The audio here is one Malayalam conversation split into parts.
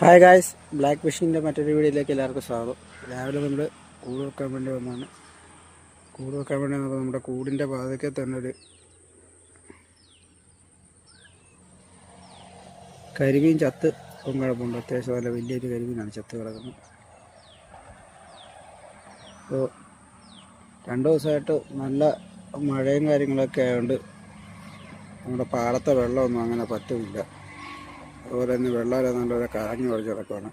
ഹായ് ഗായ്സ് ബ്ലാക്ക് ഫിഷിന്റെ മറ്റൊരു വീഡിയോയിലേക്ക് എല്ലാവർക്കും സ്വാഗതം. രാവിലെ നമ്മൾ കൂട് വെക്കാൻ വേണ്ടി വന്നതാണ് കൂട് വെക്കാൻ വേണ്ടി വന്നപ്പോൾ നമ്മുടെ കൂടിന്റെ പാതയ്ക്ക് തന്നെ ഒരു കരിമീൻ ചത്ത് കുഴപ്പമുണ്ട് അത്യാവശ്യം നല്ല വലിയൊരു കരിമീനാണ് ചത്ത് കിടക്കുന്നത്. അപ്പോൾ രണ്ട് ദിവസമായിട്ട് നല്ല മഴയും കാര്യങ്ങളൊക്കെ ആയതുകൊണ്ട് നമ്മുടെ പാടത്തെ വെള്ളമൊന്നും അങ്ങനെ പറ്റുമില്ല അതുപോലെ തന്നെ വെള്ളമെല്ലാം നല്ലപോലെ കറങ്ങി ഒഴിച്ച് കിടക്കുകയാണ്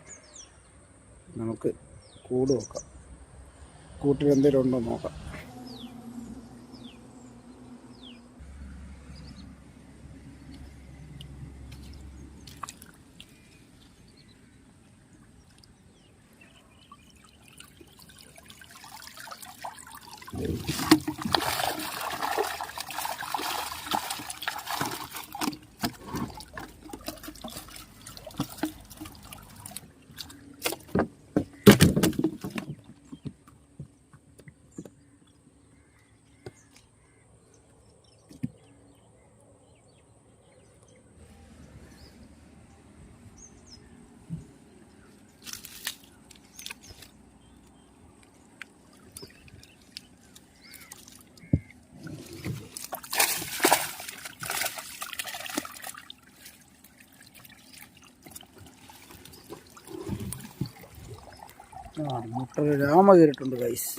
നമുക്ക് കൂട് നോക്കാം. കൂട്ടിൽ എന്തെങ്കിലും ഉണ്ടോ നോക്കാം. ആ മുട്ട രാമ കയറിയിട്ടുണ്ട് ഗൈസ്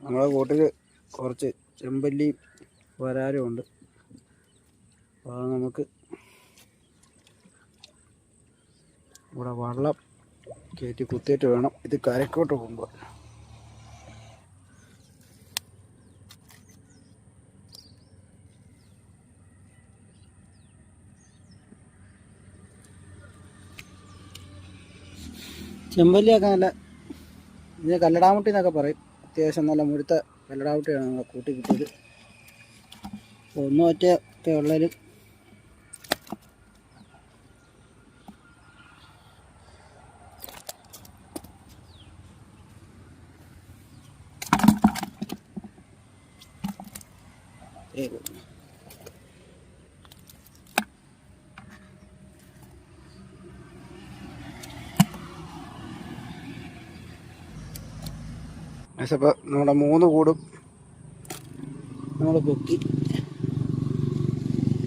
നമ്മളെ കൂട്ടിൽ കുറച്ച് ചെമ്പല്ലിയും വരാരും ഉണ്ട് അപ്പോൾ നമുക്ക് ഇവിടെ വള്ളം കയറ്റി കുത്തിയിട്ട് വേണം. ഇത് കരക്കോട്ട് പോകുമ്പോൾ ചെമ്പല്ലിയൊക്കെ നല്ല ഇതിന് കല്ലടാമുട്ടി എന്നൊക്കെ പറയും. അത്യാവശ്യം നല്ല മുഴുത്ത കല്ലടാമുട്ടിയാണ് നമ്മളെ കൂട്ടി കിട്ടിയത്. ഒന്നും ഒറ്റ ഒക്കെ ഉള്ളതിൽ ഏത് അപ്പോൾ നമ്മുടെ മൂന്ന് കൂടും. നമ്മൾ പൊക്കി.